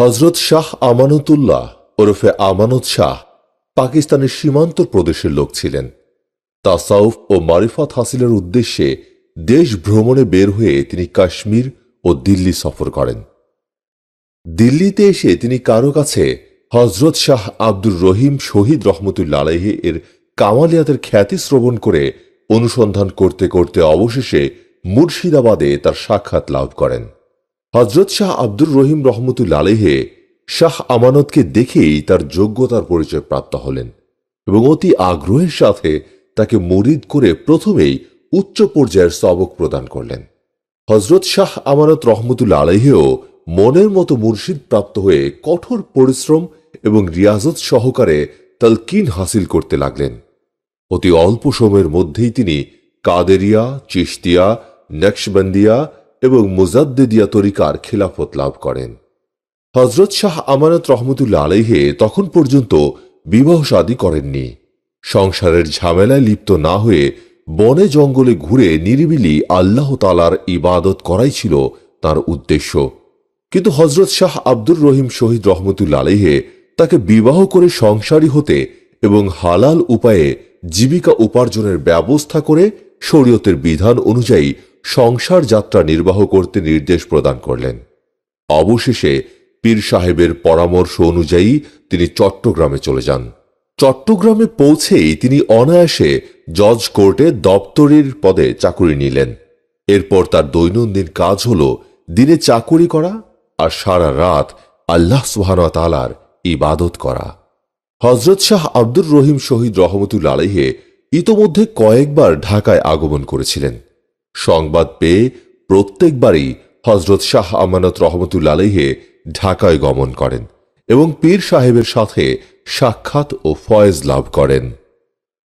হজরত শাহ আমানতুল্লাহ ওরফে আমানত শাহ পাকিস্তানের সীমান্ত প্রদেশের লোক ছিলেন। তাসাউফ ও মারিফাত হাসিলের উদ্দেশ্যে দেশ ভ্রমণে বের হয়ে তিনি কাশ্মীর ও দিল্লি সফর করেন। দিল্লিতে এসে তিনি কারও কাছে হজরত শাহ আব্দুর রহিম শহীদ রহমতুল্লা আলাহি এর কামালিয়াতের খ্যাতি শ্রবণ করে অনুসন্ধান করতে করতে অবশেষে মুর্শিদাবাদে তার সাক্ষাৎ লাভ করেন। হজরত শাহ আব্দুর রহিম রহমতুল্লা আলহে শাহ আমানতকে দেখেই তার যোগ্যতার পরিচয় প্রাপ্ত হলেন এবং অতি আগ্রহের সাথে তাকে মরিদ করে প্রথমেই উচ্চ পর্যায়ের সবক প্রদান করলেন। হজরত শাহ আমানত রহমতুল আলহেও মনের মতো মুর্শিদ প্রাপ্ত হয়ে কঠোর পরিশ্রম এবং রিয়াজত সহকারে তালকিন হাসিল করতে লাগলেন। অতি অল্প সময়ের মধ্যেই তিনি কাদেরিয়া, চিশতিয়া, নকশবন্দিয়া এবং মুজাদ্দিদিয়া তরিকার খিলাফত লাভ করেন। হজরত শাহ আমানত রহমতুল্লা আলাইহে তখন পর্যন্ত বিবাহ শাদী করেননি। সংসারের ঝামেলায় লিপ্ত না হয়ে বনে জঙ্গলে ঘুরে নিরিবিলি আল্লাহ তালার ইবাদত করাই ছিল তার উদ্দেশ্য। কিন্তু হজরত শাহ আব্দুর রহিম শহীদ রহমতুল্লা আলাইহে তাকে বিবাহ করে সংসারী হতে এবং হালাল উপায়ে জীবিকা উপার্জনের ব্যবস্থা করে শরীয়তের বিধান অনুযায়ী সংসার যাত্রা নির্বাহ করতে নির্দেশ প্রদান করলেন। অবশেষে পীর সাহেবের পরামর্শ অনুযায়ী তিনি চট্টগ্রামে চলে যান। চট্টগ্রামে পৌঁছেই তিনি অনায়াসে জজ কোর্টে দপ্তরের পদে চাকুরি নিলেন। এরপর তার দৈনন্দিন কাজ হল দিনে চাকুরি করা আর সারা রাত আল্লাহ সুহানা তালার ইবাদত করা। হজরত শাহ আব্দুর রহিম শহীদ রহমতুল্লা আলহে ইতোমধ্যে কয়েকবার ঢাকায় আগমন করেছিলেন। সংবাদ পেয়ে প্রত্যেকবারই হজরত শাহ আমানত রহমতুল্লা আলহে ঢাকায় গমন করেন এবং পীর সাহেবের সাথে সাক্ষাৎ ও ফয়েজ লাভ করেন।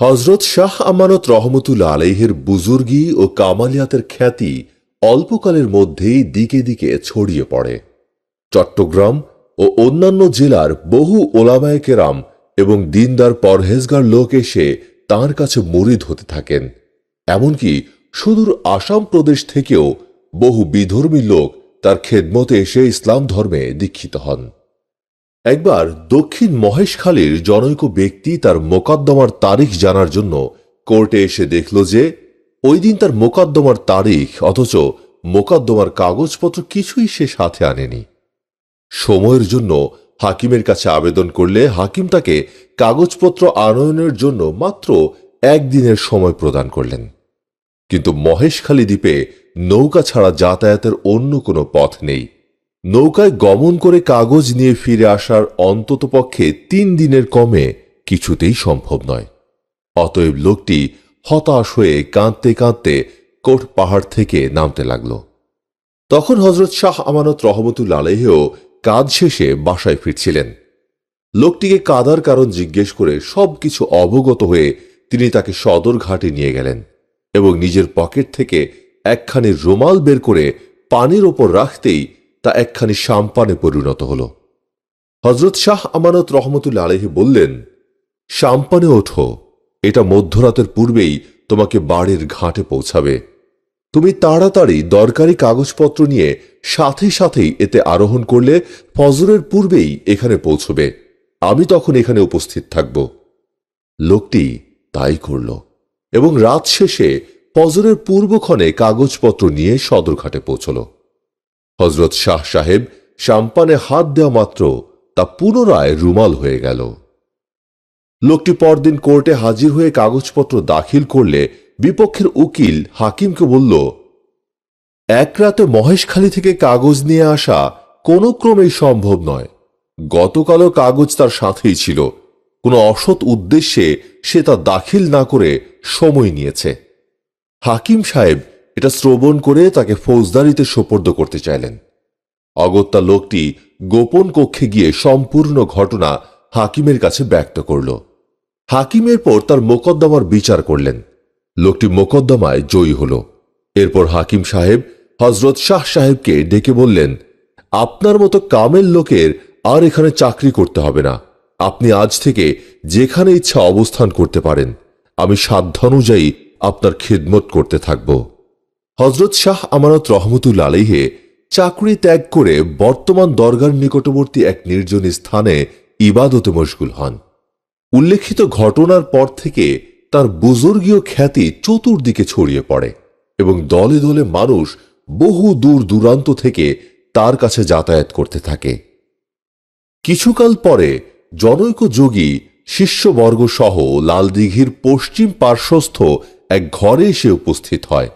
হজরত শাহ আমানত রহমতুল্লা আলহের বুজুর্গি ও কামালিয়াতের খ্যাতি অল্পকালের মধ্যেই দিকে দিকে ছড়িয়ে পড়ে। চট্টগ্রাম ও অন্যান্য জেলার বহু ওলামায় কেরাম এবং দিনদার পরহেজগার লোক এসে তাঁর কাছে মরিদ হতে থাকেন। এমনকি সুদূর আসাম প্রদেশ থেকেও বহু বিধর্মী লোক তার খেদমতে এসে ইসলাম ধর্মে দীক্ষিত হন। একবার দক্ষিণ মহেশখালীর জনৈক ব্যক্তি তার মোকদ্দমার তারিখ জানার জন্য কোর্টে এসে দেখল যে, ওই দিন তার মোকদ্দমার তারিখ, অথচ মোকদ্দমার কাগজপত্র কিছুই সে সাথে আনেনি। সময়ের জন্য হাকিমের কাছে আবেদন করলে হাকিম তাকে কাগজপত্র আনয়নের জন্য মাত্র একদিনের সময় প্রদান করলেন। কিন্তু মহেশখালী দ্বীপে নৌকা ছাড়া যাতায়াতের অন্য কোনো পথ নেই। নৌকায় গমন করে কাগজ নিয়ে ফিরে আসার অন্ততপক্ষে তিন দিনের কমে কিছুতেই সম্ভব নয়। অতএব লোকটি হতাশ হয়ে কাঁদতে কাঁদতে কোট পাহাড় থেকে নামতে লাগল। তখন হজরত শাহ আমানত রহমতুল্লা আলহেও কাজ শেষে বাসায় ফিরছিলেন। লোকটিকে কাদার কারণ জিজ্ঞেস করে সবকিছু অবগত হয়ে তিনি তাকে সদর ঘাটে নিয়ে গেলেন। এবং নিজের পকেট থেকে একখানি রুমাল বের করে পানির ওপর রাখতেই তা একখানি সাম্পানে পরিণত হল। হজরত শাহ আমানত রহমতুল্লা আলহি বললেন সাম্পানে ওঠো, এটা মধ্যরাতের পূর্বেই তোমাকে বাড়ির ঘাটে পৌঁছাবে। তুমি তাড়াতাড়ি দরকারি কাগজপত্র নিয়ে সাথে সাথেই এতে আরোহণ করলে ফজরের পূর্বেই এখানে পৌঁছবে। আমি তখন এখানে উপস্থিত থাকব। লোকটি তাই করল। এবং রাত শেষে ফজরের পূর্বক্ষণে কাগজপত্র নিয়ে সদরঘাটে পৌঁছল। হজরত শাহ সাহেব সাম্পানে হাত দেওয়া মাত্র তা পুনরায় রুমাল হয়ে গেল। লোকটি পরদিন কোর্টে হাজির হয়ে কাগজপত্র দাখিল করলে বিপক্ষের উকিল হাকিমকে বলল, এক রাতে মহেশখালী থেকে কাগজ নিয়ে আসা কোনো ক্রমেই সম্ভব নয়। গতকালও কাগজ তার সাথেই ছিল। কোনো অসৎ উদ্দেশ্যে সে তা দাখিল না করে সময় নিয়েছে। হাকিম সাহেব এটা শ্রবণ করে তাকে ফৌজদারিতে সোপর্দ করতে চাইলেন। অগত্যা লোকটি গোপন কক্ষে গিয়ে সম্পূর্ণ ঘটনা হাকিমের কাছে ব্যক্ত করল। হাকিমের পর তার মোকদ্দমার বিচার করলেন। লোকটি মোকদ্দমায় জয়ী হল। এরপর হাকিম সাহেব হজরত শাহ সাহেবকে ডেকে বললেন, আপনার মতো কামেল লোকের আর এখানে চাকরি করতে হবে না। আপনি আজ থেকে যেখানে ইচ্ছা অবস্থান করতে পারেন। আমি সাধ্যানুযায়ী আপনার খিদমত করতে থাকব। হজরত শাহ আমানত রহমতুল্লা আলহে চাকরি ত্যাগ করে বর্তমান দরগার নিকটবর্তী এক নির্জন স্থানে ইবাদতে মশগুল হন। উল্লেখিত ঘটনার পর থেকে তার বুজুর্গীয় খ্যাতি চতুর্দিকে ছড়িয়ে পড়ে এবং দলে দলে মানুষ বহু দূর দূরান্ত থেকে তার কাছে যাতায়াত করতে থাকে। কিছুকাল পরে জনৈক যোগী শিষ্যবর্গ সহ লালদিঘির পশ্চিম পার্শ্বস্থ এক ঘরে এসে উপস্থিত হয়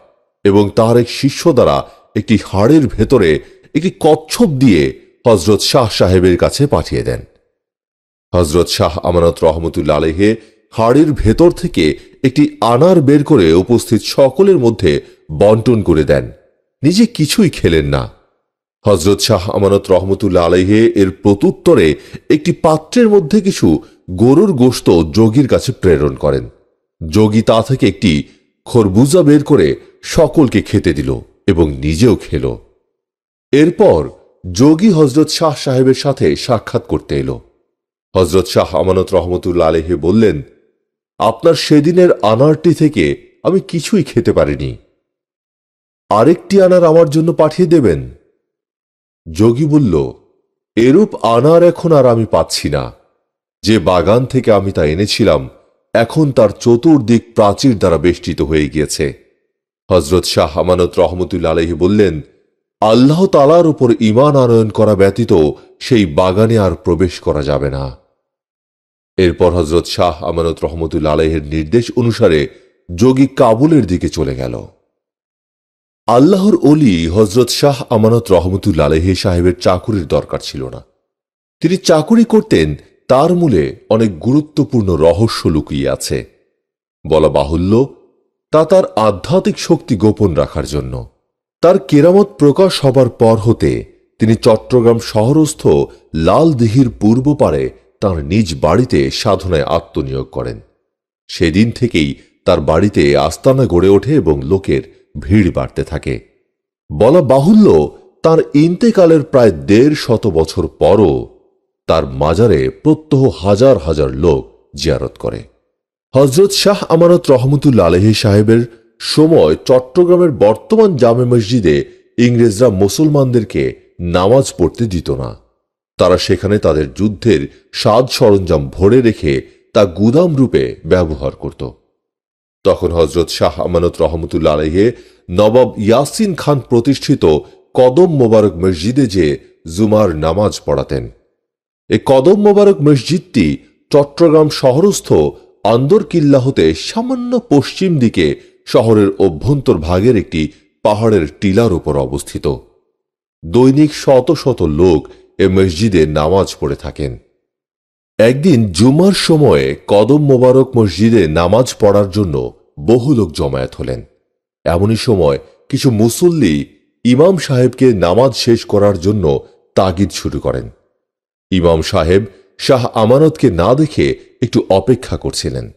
এবং তার এক শিষ্য দ্বারা একটি হাড়ের ভেতরে একটি কচ্ছপ দিয়ে হজরত শাহ সাহেবের কাছে পাঠিয়ে দেন। হজরত শাহ আমানত রহমতুল্লা আলহে হাড়ের ভেতর থেকে একটি আনার বের করে উপস্থিত সকলের মধ্যে বন্টন করে দেন। নিজে কিছুই খেলেন না। হজরত শাহ আমানত রহমতুল্লা আলাইহে এর প্রত্যুত্তরে একটি পাত্রের মধ্যে কিছু গরুর গোশত যোগীর কাছে প্রেরণ করেন। যোগী তা থেকে একটি খরবুজা বের করে সকলকে খেতে দিল এবং নিজেও খেল। এরপর যোগী হজরত শাহ সাহেবের সাথে সাক্ষাৎ করতে এলো। হজরত শাহ আমানত রহমতুল্লা আলহে বললেন, আপনার সেদিনের আনারটি থেকে আমি কিছুই খেতে পারিনি। আরেকটি আনার আমার জন্য পাঠিয়ে দেবেন? যোগী বলল, এরূপ আনার এখন আর আমি পাচ্ছি না। যে বাগান থেকে আমি তা এনেছিলাম, এখন তার চতুর্দিক প্রাচীর দ্বারা বেষ্টিত হয়ে গিয়েছে। হজরত শাহ আমানত রহমতুল্লা আলহি বললেন, আল্লাহ তালার উপর ইমান আনয়ন করা ব্যতীত সেই বাগানে আর প্রবেশ করা যাবে না। এরপর হজরত শাহ আমানত রহমতুল্লা আলহের নির্দেশ অনুসারে যোগী কাবুলের দিকে চলে গেল। আল্লাহর অলি হজরত শাহ আমানত রহমতুল্লা আলহি সাহেবের চাকুরির দরকার ছিল না। তিনি চাকুরি করতেন, তার মূলে অনেক গুরুত্বপূর্ণ রহস্য লুকিয়ে আছে। বলা বাহুল্য, তা তার আধ্যাত্মিক শক্তি গোপন রাখার জন্য। তার কেরামত প্রকাশ হবার পর হতে তিনি চট্টগ্রাম শহরস্থ লালদিহির পূর্ব পারে তাঁর নিজ বাড়িতে সাধনায় আত্মনিয়োগ করেন। সেদিন থেকেই তার বাড়িতে আস্তানা গড়ে ওঠে এবং লোকের ভিড় বাড়তে থাকে। বলা বাহুল্য, তার ইন্তেকালের প্রায় দেড় শত বছর পরও তার মাজারে প্রত্যহ হাজার হাজার লোক জিয়ারত করে। হজরত শাহ আমানত রহমতুল্লা আলহী সাহেবের সময় চট্টগ্রামের বর্তমান জামে মসজিদে ইংরেজরা মুসলমানদেরকে নামাজ পড়তে দিত না। তারা সেখানে তাদের যুদ্ধের সাজ সরঞ্জাম ভরে রেখে তা গুদাম রূপে ব্যবহার করত। তখন হজরত শাহ আমানত রহমতুল্লা আলহে নবাব ইয়াসিন খান প্রতিষ্ঠিত কদম মোবারক মসজিদে যে জুমার নামাজ পড়াতেন। এ কদম মোবারক মসজিদটি চট্টগ্রাম শহরস্থ আন্দর কিল্লা হতে সামান্য পশ্চিম দিকে শহরের অভ্যন্তর ভাগের একটি পাহাড়ের টিলার উপর অবস্থিত। দৈনিক শত শত লোক এ মসজিদে নামাজ পড়ে থাকেন। একদিন জুমার সময়ে কদম মোবারক মসজিদে নামাজ পড়ার জন্য বহু লোক জমায়েত হলেন। এমনই সময় কিছু মুসল্লি ইমাম সাহেবকে নামাজ শেষ করার জন্য তাগিদ শুরু করেন। ইমাম সাহেব শাহ আমানতকে না দেখে একটু অপেক্ষা করছিলেন।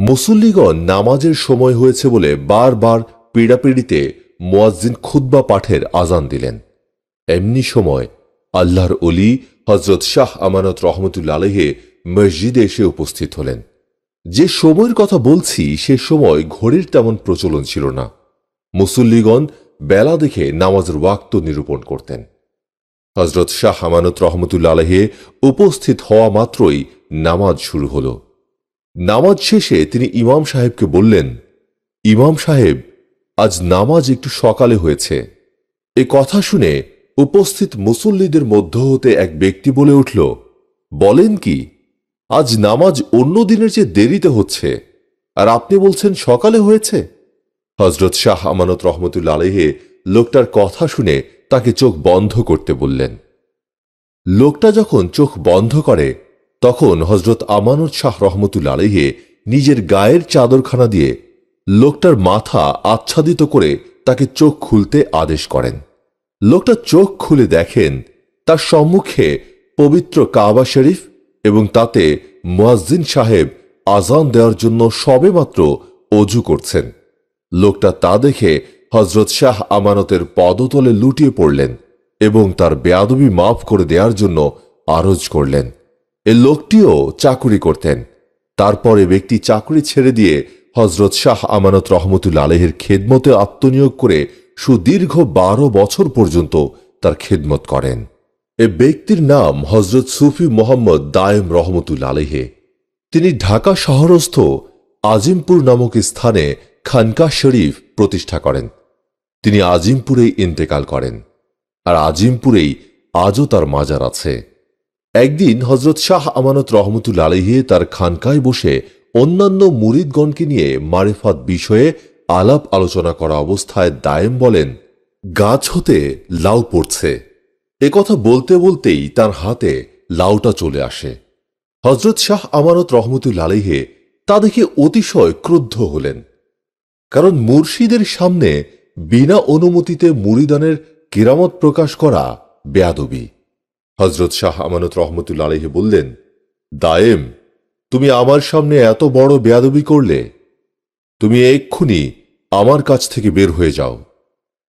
মুসল্লিগণ নামাজের সময় হয়েছে বলে বারবার পীড়াপিড়িতে মোয়াজ্জিন খুদ্া পাঠের আজান দিলেন। এমনি সময় আল্লাহর অলি হজরত শাহ আমানত রহমতুল্লা আলহে মসজিদে এসে উপস্থিত হলেন। যে সময়ের কথা বলছি, সে সময় ঘড়ির তেমন প্রচলন ছিল না। মুসল্লিগণ বেলা দেখে নামাজের ওয়াক্ত নিরূপণ করতেন। হজরত শাহ আমানত রহমতুল্লা আলহে উপস্থিত হওয়া মাত্রই নামাজ শুরু হল। নামাজ শেষে তিনি ইমাম সাহেবকে বললেন, ইমাম সাহেব, আজ নামাজ একটু সকালে হয়েছে। এ কথা শুনে উপস্থিত মুসল্লিদের মধ্য হতে এক ব্যক্তি বলে উঠল, বলেন কি, আজ নামাজ অন্য দিনের চেয়ে দেরিতে হচ্ছে, আর আপনি বলছেন সকালে হয়েছে? হজরত শাহ আমানত রহমতুল্লা আলহে লোকটার কথা শুনে তাকে চোখ বন্ধ করতে বললেন। লোকটা যখন চোখ বন্ধ করে, তখন হজরত আমানত শাহ রহমতুল্লা আলহে নিজের গায়ের চাদরখানা দিয়ে লোকটার মাথা আচ্ছাদিত করে তাকে চোখ খুলতে আদেশ করেন। লোকটা চোখ খুলে দেখেন, তার সম্মুখে পবিত্র কাবা শরীফ এবং তাতে মুয়াজ্জিন সাহেব আজান দেওয়ার জন্য সবেমাত্র অজু করছেন। লোকটা তা দেখে হজরত শাহ আমানতের পদতলে লুটিয়ে পড়লেন এবং তার বেয়াদবি মাফ করে দেওয়ার জন্য আরজ করলেন। এ লোকটিও চাকুরি করতেন। তারপরে ব্যক্তি চাকুরি ছেড়ে দিয়ে হজরত শাহ আমানত রহমতুল্লা আলহের খেদমতে আত্মনিয়োগ করে সুদীর্ঘ বারো বছর পর্যন্ত তার খেদমত করেন। এ ব্যক্তির নাম হজরত সুফি মোহাম্মদ দায়েম রহমতুল আলহে তিনি ঢাকা শহরস্থ আজিমপুর নামক স্থানে খানকা শরীফ প্রতিষ্ঠা করেন। তিনি আজিমপুরেই ইন্তেকাল করেন আর আজিমপুরেই আজও তার মাজার আছে। একদিন হজরত শাহ আমানত রহমতুল আলহি তার খানকায় বসে অন্যান্য মুরিদগণকে নিয়ে মারেফাত বিষয়ে আলাপ আলোচনা করা অবস্থায় দায়েম বলেন, গাছ হতে লাউ পড়ছে। এ কথা বলতে বলতেই তার হাতে লাউটা চলে আসে। হজরত শাহ আমানত রহমতুল আলহে তা দেখে অতিশয় ক্রুদ্ধ হলেন। কারণ মুর্শিদের সামনে বিনা অনুমতিতে মুরিদানের কেরামত প্রকাশ করা বেয়াদবি। হজরত শাহ আমানত রহমতুল্লা আলহি বললেন, দায়েম, তুমি আমার সামনে এত বড় বেয়াদবি করলে তুমি এক্ষুনি আমার কাছ থেকে বের হয়ে যাও।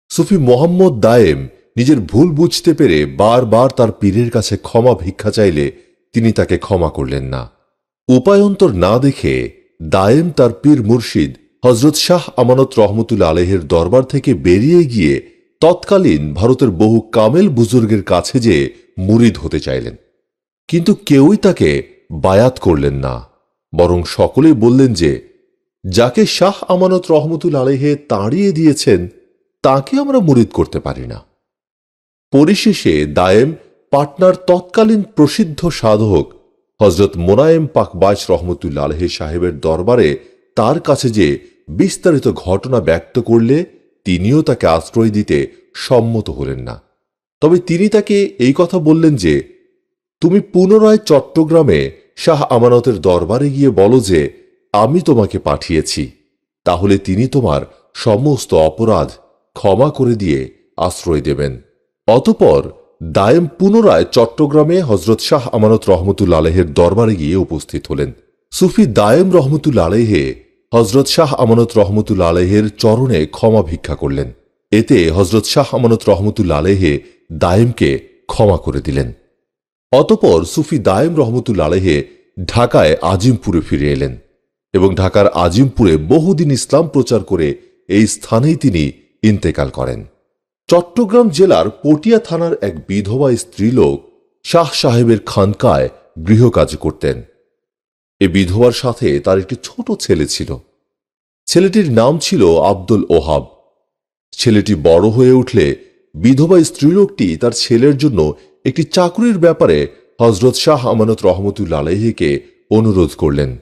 সুফি মোহাম্মদ দায়েম নিজের ভুল বুঝতে পেরে বারবার তার পীরের কাছে ক্ষমা ভিক্ষা চাইলে তিনি তাকে ক্ষমা করলেন না। উপায়ন্তর না দেখে দায়েম তার পীর মুর্শিদ হজরত শাহ আমানত রহমতুল আলহের দরবার থেকে বেরিয়ে গিয়ে তৎকালীন ভারতের বহু কামেল বুজুর্গের কাছে যে মুরিদ হতে চাইলেন। কিন্তু কেউই তাকে বায়াত করলেন না, বরং সকলেই বললেন যে যাকে শাহ আমানত রহমতুল আলহে তাড়িয়ে দিয়েছেন, তাকে আমরা মুরিদ করতে পারি না। পরিশেষে দায়েম পাটনার তৎকালীন প্রসিদ্ধ সাধক হজরত মোনায়েম পাকবাজ রহমতুল্লা আলহে সাহেবের দরবারে তার কাছে যে বিস্তারিত ঘটনা ব্যক্ত করলে তিনিও তাকে আশ্রয় দিতে সম্মত হলেন না। তবে তিনি তাকে এই কথা বললেন যে, তুমি পুনরায় চট্টগ্রামে শাহ আমানতের দরবারে গিয়ে বলো যে আমি তোমাকে পাঠিয়েছি, তাহলে তিনি তোমার সমস্ত অপরাধ ক্ষমা করে দিয়ে আশ্রয় দেবেন। অতপর দায়েম পুনরায় চট্টগ্রামে হজরত শাহ আমানত রহমতুল আলহের দরবারে গিয়ে উপস্থিত হলেন। সুফি দায়েম রহমতুল আলহে হজরত শাহ আমানত রহমতুল আলহের চরণে ক্ষমা ভিক্ষা করলেন। এতে হজরত শাহ আমানত রহমতুল আলহে দায়েমকে ক্ষমা করে দিলেন। অতপর সুফি দায়েম রহমতুল আলহে ঢাকায় আজিমপুরে ফিরে এলেন। এবং ঢাকার আজিমপুরে বহুদিন ইসলাম প্রচার করে এই স্থানেই তিনি ইন্তেকাল করেন। চট্টগ্রাম জেলার পটিয়া থানার এক বিধবা স্ত্রীলোক শাহ সাহেবের খানকায় গৃহকাজ করতেন। এ বিধবার সাথে তার একটি ছোট ছেলে ছিল। ছেলেটির নাম ছিল আব্দুল ওহাব। ছেলেটি বড় হয়ে উঠলে বিধবা স্ত্রীলোকটি তার ছেলের জন্য একটি চাকরির ব্যাপারে হজরত শাহ আমানত রহমতুল্লা আলহিকে অনুরোধ করলেন।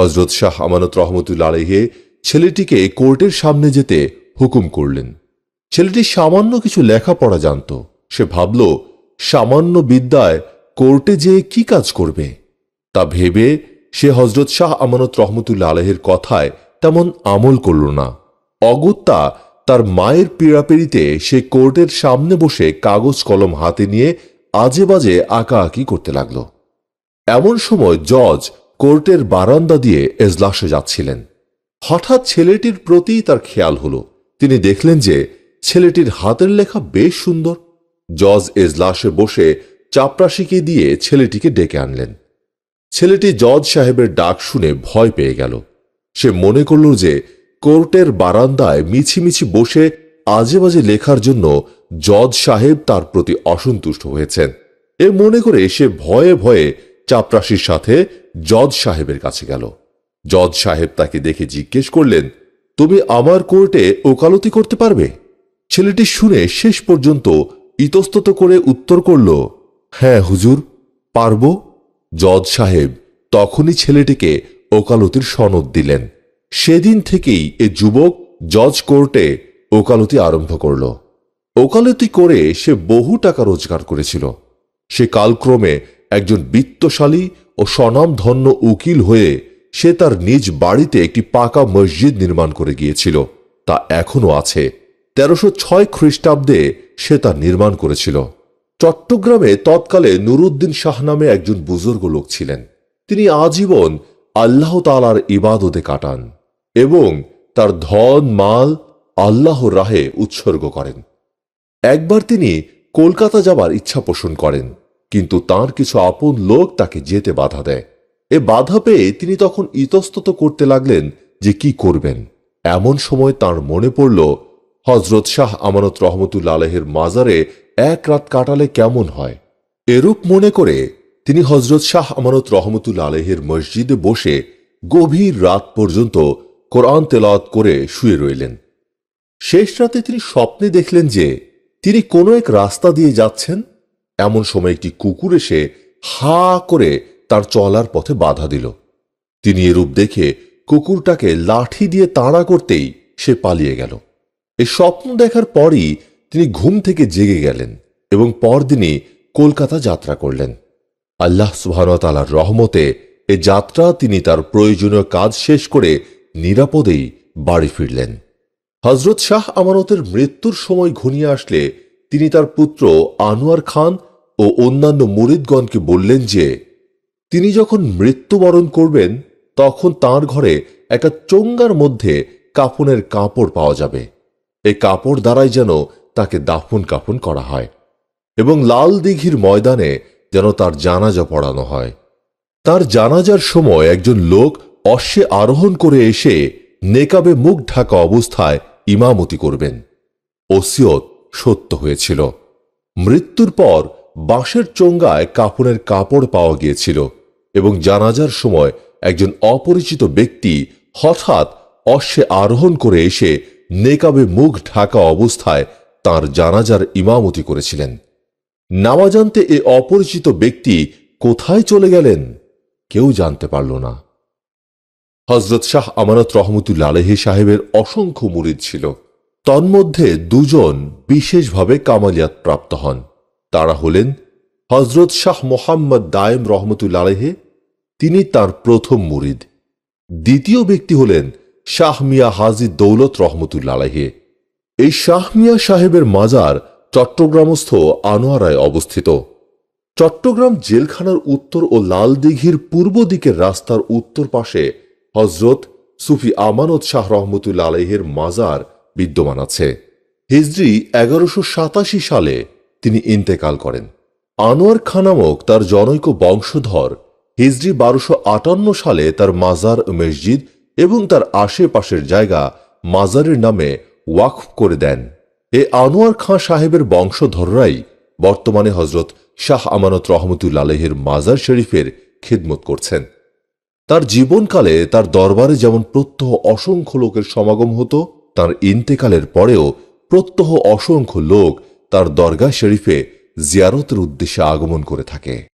হজরত শাহ আমানত রহমতুল্লা আলহে ছেলেটিকে কোর্টের সামনে যেতে হুকুম করলেন। ছেলেটি সামান্য কিছু লেখাপড়া জানত। সে ভাবল, সামান্য বিদ্যায় কোর্টে যেয়ে কি কাজ করবে? তা ভেবে সে হজরত শাহ আমানত রহমতুল্লা আলহের কথায় তেমন আমল করল না। অগত্যা তার মায়ের পীড়াপেড়িতে সে কোর্টের সামনে বসে কাগজ কলম হাতে নিয়ে আজে বাজে আঁকা আঁকি করতে লাগল। এমন সময় জজ কোর্টের বারান্দা দিয়ে এজলাসে যাচ্ছিলেন। হঠাৎ ছেলেটির প্রতি তার খেয়াল হলো। তিনি দেখলেন যে ছেলেটির হাতের লেখা বেশ সুন্দর। জজ এজলাসে বসে চাপরাশিকে দিয়ে ছেলেটিকে ডেকে আনলেন। ছেলেটি জজ সাহেবের ডাক শুনে ভয় পেয়ে গেল। সে মনে করল যে কোর্টের বারান্দায় মিছিমিছি বসে আজে বাজে লেখার জন্য জজ সাহেব তার প্রতি অসন্তুষ্ট হয়েছেন। এ মনে করে সে ভয়ে ভয়ে চাপরাশির সাথে জজ সাহেবের কাছে গেল। জজ সাহেব তাকে দেখে জিজ্ঞেস করলেন, তুমি আমার কোর্টে ওকালতি করতে পারবে? ছেলেটি শুনে শেষ পর্যন্ত ইতস্তত করে উত্তর করল হ্যাঁ হুজুর, পারব। জজ সাহেব তখনই ছেলেটিকে ওকালতির সনদ দিলেন। সেদিন থেকেই এ যুবক জজ কোর্টে ওকালতি আরম্ভ করল। ওকালতি করে সে বহু টাকা রোজগার করেছিল। সে কালক্রমে একজন বিত্তশালী ও স্বনামধন্য উকিল হয়ে সে তার নিজ বাড়িতে একটি পাকা মসজিদ নির্মাণ করে গিয়েছিল। তা এখনও আছে। তেরোশো ছয় খ্রিস্টাব্দে সে তা নির্মাণ করেছিল। চট্টগ্রামে তৎকালে নুরুদ্দিন শাহ নামে একজন বুজুর্গ লোক ছিলেন। তিনি আজীবন আল্লাহ তালার ইবাদতে কাটান এবং তার ধন, মাল আল্লাহর রাহে উৎসর্গ করেন। একবার তিনি কলকাতা যাবার ইচ্ছা পোষণ করেন। কিন্তু তার কিছু আপন লোক তাকে যেতে বাধা দেয়। এ বাধা পেয়ে তিনি তখন ইতস্তত করতে লাগলেন যে কি করবেন। এমন সময় তার মনে পড়ল হজরত শাহ আমানত রহমতুল্লা আলহের মাজারে এক রাত কাটালে কেমন হয়? এরূপ মনে করে তিনি হজরত শাহ আমানত রহমতুল্লা আলহের মসজিদে বসে গভীর রাত পর্যন্ত কোরআন তেলাওয়াত করে শুয়ে রইলেন। শেষ রাতে তিনি স্বপ্নে দেখলেন যে তিনি কোনো এক রাস্তা দিয়ে যাচ্ছেন এমন সময় একটি কুকুর এসে হা করে তার চলার পথে বাধা দিল। তিনি এরূপ দেখে কুকুরটাকে লাঠি দিয়ে তাড়া করতেই সে পালিয়ে গেল। এই স্বপ্ন দেখার পরই তিনি ঘুম থেকে জেগে গেলেন এবং পরদিনই কলকাতা যাত্রা করলেন। আল্লাহ সুবাহতালার রহমতে এ যাত্রা তিনি তার প্রয়োজনীয় কাজ শেষ করে নিরাপদেই বাড়ি ফিরলেন। হজরত শাহ আমানতের মৃত্যুর সময় ঘনিয়ে আসলে তিনি তার পুত্র আনোয়ার খান ও অন্যান্য মুরিদগণকে বললেন যে, তিনি যখন মৃত্যুবরণ করবেন, তখন তার ঘরে একটা চোঙ্গার মধ্যে কাফনের কাপড় পাওয়া যাবে। এই কাপড় দ্বারাই যেন তাকে দাফন কাফন করা হয় এবং লাল দিঘির ময়দানে যেন তার জানাজা পড়ানো হয়। তার জানাজার সময় একজন লোক অশ্বে আরোহণ করে এসে নেকাবে মুখ ঢাকা অবস্থায় ইমামতি করবেন। ওসিয়ত সত্য হয়েছিল। মৃত্যুর পর বাঁশের চোঙ্গায় কাপড়ের কাপড় পাওয়া গিয়েছিল এবং জানাজার সময় একজন অপরিচিত ব্যক্তি হঠাৎ অশ্বে আরোহণ করে এসে নেকাবে মুখ ঢাকা অবস্থায় তার জানাজার ইমামতি করেছিলেন। নামাজানতে এ অপরিচিত ব্যক্তি কোথায় চলে গেলেন কেউ জানতে পারল না। হজরত শাহ আমানত রহমতুল্লা আলহি সাহেবের অসংখ্য মুরিদ ছিল। তন্মধ্যে দুজন বিশেষভাবে কামালিয়াত প্রাপ্ত হন। তারা হলেন হজরত শাহ মোহাম্মদ দায়েম রহমতুল্লা আলহে তিনি তার প্রথম মুরিদ। দ্বিতীয় ব্যক্তি হলেন শাহ মিয়া হাজি দৌলত রহমতুল্লা আলহে এই শাহ মিয়া সাহেবের মাজার চট্টগ্রামস্থ আনোয়ারায় অবস্থিত। চট্টগ্রাম জেলখানার উত্তর ও লাল দিঘির পূর্ব দিকের রাস্তার উত্তর পাশে হজরত সুফি আমানত শাহ রহমতুল্লা আলহের মাজার বিদ্যমান আছে। হিজরি এগারোশো সালে তিনি ইন্তেকাল করেন। আনোয়ার খান নামক তার জনৈক বংশধর হিজরি বারোশো আটান্ন সালে তার মাজার মসজিদ এবং তার আশেপাশের জায়গা মাজারের নামে ওয়াকফ করে দেন। এ আনোয়ার খাঁ সাহেবের বংশধররাই বর্তমানে হজরত শাহ আমানত রহমতুল্লা আলহের মাজার শরীফের খিদমত করছেন। তার জীবনকালে তার দরবারে যেমন প্রত্যহ অসংখ্য লোকের সমাগম হতো, তার ইন্তেকালের পরেও প্রত্যহ অসংখ্য লোক তার দরগা শরীফে জিয়ারতের উদ্দেশ্যে আগমন করে থাকে।